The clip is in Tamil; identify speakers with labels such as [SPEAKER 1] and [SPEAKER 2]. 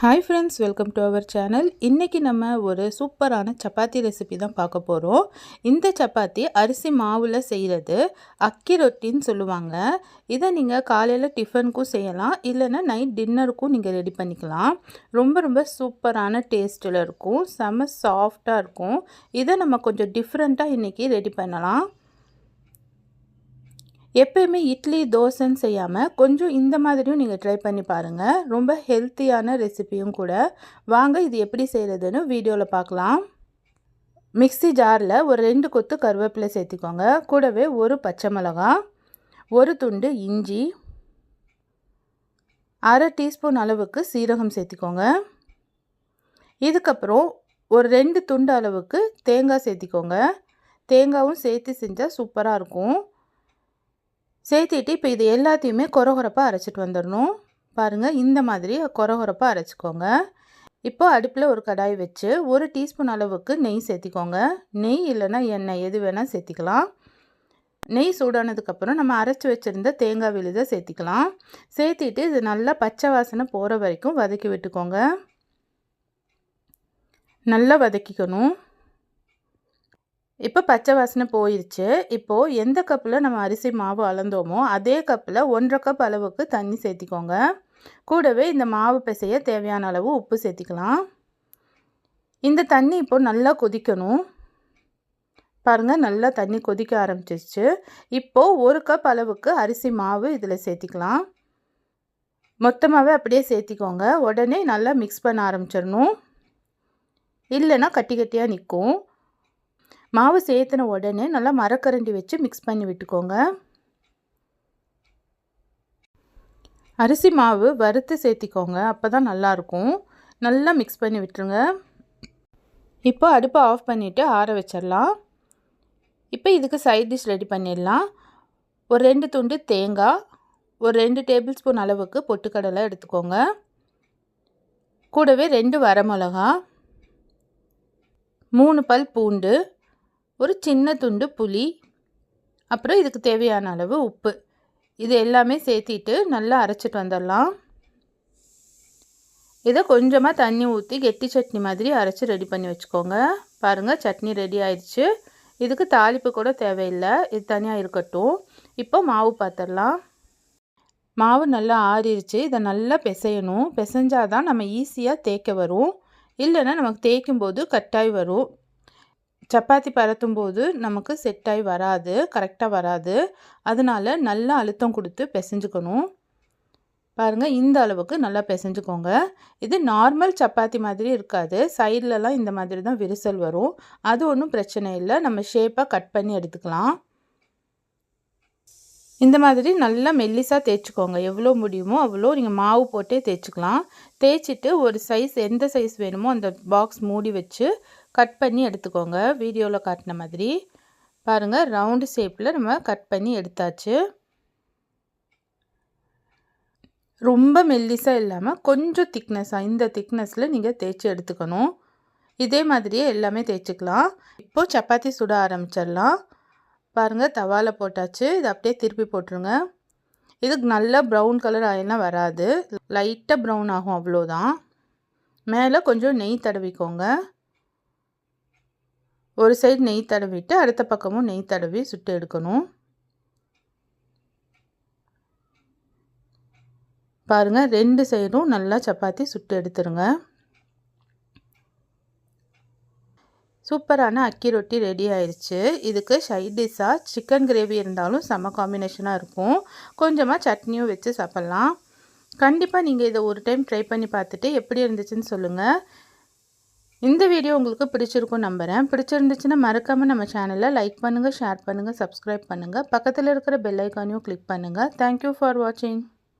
[SPEAKER 1] Hi friends welcome to our channel இன்றைக்கி நம்ம ஒரு சூப்பரான சப்பாத்தி ரெசிபி தான் பார்க்க போகிறோம் இந்த சப்பாத்தி அரிசி மாவில் செய்கிறது அக்கி ரொட்டின்னு சொல்லுவாங்க. இதை நீங்கள் காலையில் டிஃபனுக்கும் செய்யலாம். இல்லைன்னா நைட் டின்னருக்கும் நீங்கள் ரெடி பண்ணிக்கலாம். ரொம்ப ரொம்ப சூப்பரான டேஸ்ட்டில் இருக்கும். செம சாஃப்டாக இருக்கும். இதை நம்ம கொஞ்சம் டிஃப்ரெண்ட்டாக இன்றைக்கி ரெடி பண்ணலாம். எப்பயுமே இட்லி தோசைன்னு செய்யாமல் கொஞ்சம் இந்த மாதிரியும் நீங்கள் ட்ரை பண்ணி பாருங்கள் ரொம்ப ஹெல்த்தியான ரெசிபியும் கூட. வாங்க இது எப்படி செய்கிறதுன்னு வீடியோவில் பார்க்கலாம். மிக்சி ஜாரில் ஒரு ரெண்டு கொத்து கருவேப்பிலை சேர்த்திக்கோங்க. கூடவே ஒரு பச்சை மிளகா ஒரு துண்டு இஞ்சி அரை டீஸ்பூன் அளவுக்கு சீரகம் சேர்த்திக்கோங்க. இதுக்கப்புறம் ஒரு ரெண்டு துண்டு அளவுக்கு தேங்காய் சேர்த்திக்கோங்க. தேங்காயும் சேர்த்து செஞ்சால் சூப்பராக இருக்கும். சேர்த்திட்டு இப்போ இது எல்லாத்தையுமே குறகுறப்பாக அரைச்சிட்டு வந்துடணும். பாருங்கள் இந்த மாதிரி குறகுறப்பாக அரைச்சிக்கோங்க. இப்போ அடுப்பில் ஒரு கடாய் வச்சு ஒரு டீஸ்பூன் அளவுக்கு நெய் சேர்த்திக்கோங்க. நெய் இல்லைன்னா எண்ணெய் எது வேணால் சேர்த்திக்கலாம். நெய் சூடானதுக்கப்புறம் நம்ம அரைச்சி வச்சுருந்த தேங்காய் விழுதை சேர்த்திக்கலாம். சேர்த்திட்டு இது நல்லா பச்சை வாசனை போகிற வரைக்கும் வதக்கி விட்டுக்கோங்க. நல்லா வதக்கிக்கணும். இப்போ பச்சை வாசனை போயிடுச்சு இப்போது எந்த கப்பில் நம்ம அரிசி மாவு அளந்தோமோ அதே கப்பில் ஒன்றரை கப் அளவுக்கு தண்ணி சேர்த்திக்கோங்க. கூடவே இந்த மாவு பிசைய தேவையான அளவு உப்பு சேர்த்திக்கலாம். இந்த தண்ணி இப்போ நல்லா கொதிக்கணும். பாருங்கள் நல்லா தண்ணி கொதிக்க ஆரம்பிச்சிருச்சு. இப்போது ஒரு கப் அளவுக்கு அரிசி மாவு இதில் சேர்த்திக்கலாம். மொத்தமாகவே அப்படியே சேர்த்திக்கோங்க. உடனே நல்லா மிக்ஸ் பண்ண ஆரம்பிச்சிடணும். இல்லைன்னா கட்டி கட்டியாக நிற்கும் மாவு சேர்த்துன உடனே நல்லா மரக்கரண்டி வச்சு மிக்ஸ் பண்ணி விட்டுக்கோங்க. அரிசி மாவு வறுத்து சேர்த்திக்கோங்க அப்போ தான் நல்லாயிருக்கும் நல்லா மிக்ஸ் பண்ணி விட்டுருங்க. இப்போ அடுப்பை ஆஃப் பண்ணிவிட்டு ஆற வச்சிடலாம். இப்போ இதுக்கு சைட் டிஷ் ரெடி பண்ணிடலாம். ஒரு ரெண்டு துண்டு தேங்காய் ஒரு ரெண்டு டேபிள் ஸ்பூன் அளவுக்கு பொட்டுக்கடலை எடுத்துக்கோங்க. கூடவே ரெண்டு வரமிளகா மூணு பல் பூண்டு ஒரு சின்ன துண்டு புளி அப்புறம் இதுக்கு தேவையான அளவு உப்பு. இது எல்லாமே சேர்த்திட்டு நல்லா அரைச்சிட்டு வந்துடலாம். இதை கொஞ்சமாக தண்ணி ஊற்றி கெட்டி சட்னி மாதிரி அரைச்சி ரெடி பண்ணி வச்சுக்கோங்க. பாருங்கள் சட்னி ரெடி ஆயிடுச்சு. இதுக்கு தாளிப்பு கூட தேவையில்லை. இது தனியாக இருக்கட்டும். இப்போ மாவு பார்த்துடலாம் மாவு நல்லா ஆறிடுச்சு இதை நல்லா பிசையணும். பிசைஞ்சாதான் தான் நம்ம ஈஸியாக தேய்க்க வரும். இல்லைன்னா நமக்கு தேய்க்கும் போது கட்டாய் வரும். சப்பாத்தி பரத்தும் போது நமக்கு செட்டாகி வராது கரெக்டாக வராது. அதனால் நல்லா அழுத்தம் கொடுத்து பிசைஞ்சுக்கணும். பாருங்கள் இந்த அளவுக்கு நல்லா பிசைஞ்சுக்கோங்க. இது நார்மல் சப்பாத்தி மாதிரி இருக்காது. சைட்லலாம் இந்த மாதிரி தான் விரிசல் வரும். அது ஒன்றும் பிரச்சனை இல்லை. நம்ம ஷேப்பாக கட் பண்ணி எடுத்துக்கலாம். இந்த மாதிரி நல்லா மெல்லிஸாக தேய்ச்சிக்கோங்க. எவ்வளோ முடியுமோ அவ்வளோ நீங்கள் மாவு போட்டே தேய்ச்சிக்கலாம். தேய்ச்சிட்டு ஒரு சைஸ் எந்த சைஸ் வேணுமோ அந்த பாக்ஸ் மூடி வச்சு கட் பண்ணி எடுத்துக்கோங்க. வீடியோவில் காட்டின மாதிரி. பாருங்கள் ரவுண்டு ஷேப்பில் நம்ம கட் பண்ணி எடுத்தாச்சு. ரொம்ப மெல்லிஸாக இல்லாமல் கொஞ்சம் திக்னஸாக இந்த திக்னஸில் நீங்கள் தேய்ச்சி எடுத்துக்கணும். இதே மாதிரியே எல்லாமே தேய்ச்சிக்கலாம். இப்போது சப்பாத்தி சுட ஆரம்பிச்சிடலாம். பாருங்கள் தவாவில் போட்டாச்சு. இது அப்படியே திருப்பி போட்டுருங்க. இதுக்கு நல்லா ப்ரௌன் கலர் ஆயிலாம் வராது. லைட்டாக ப்ரௌன் ஆகும் அவ்வளோதான் மேலே கொஞ்சம் நெய் தடவிக்கோங்க. ஒரு சைடு நெய் தடவிட்டு அடுத்த பக்கமும் நெய் தடவி சுட்டு எடுக்கணும். பாருங்கள் ரெண்டு சைடும் நல்லா சப்பாத்தி சுட்டு எடுத்துருங்க. சூப்பரான அக்கி ரொட்டி ரெடி ஆயிடுச்சு இதுக்கு சைட் டிஷ்ஷாக சிக்கன் கிரேவி இருந்தாலும் செம காம்பினேஷனாக இருக்கும். கொஞ்சமாக சட்னியும் வச்சு சாப்பிட்லாம். கண்டிப்பாக நீங்கள் இதை ஒரு டைம் ட்ரை பண்ணி பார்த்துட்டு எப்படி இருந்துச்சுன்னு சொல்லுங்கள் இந்த வீடியோ உங்களுக்கு பிடிச்சிருக்கும் நம்புகிறேன் பிடிச்சிருந்துச்சுன்னா மறக்காமல் நம்ம சேனலை லைக் பண்ணுங்கள் ஷேர் பண்ணுங்கள் சப்ஸ்கிரைப் பண்ணுங்கள் பக்கத்தில் இருக்கிற பெல் ஐக்கானையும் கிளிக் பண்ணுங்கள் தேங்க்யூ ஃபார் வாட்சிங்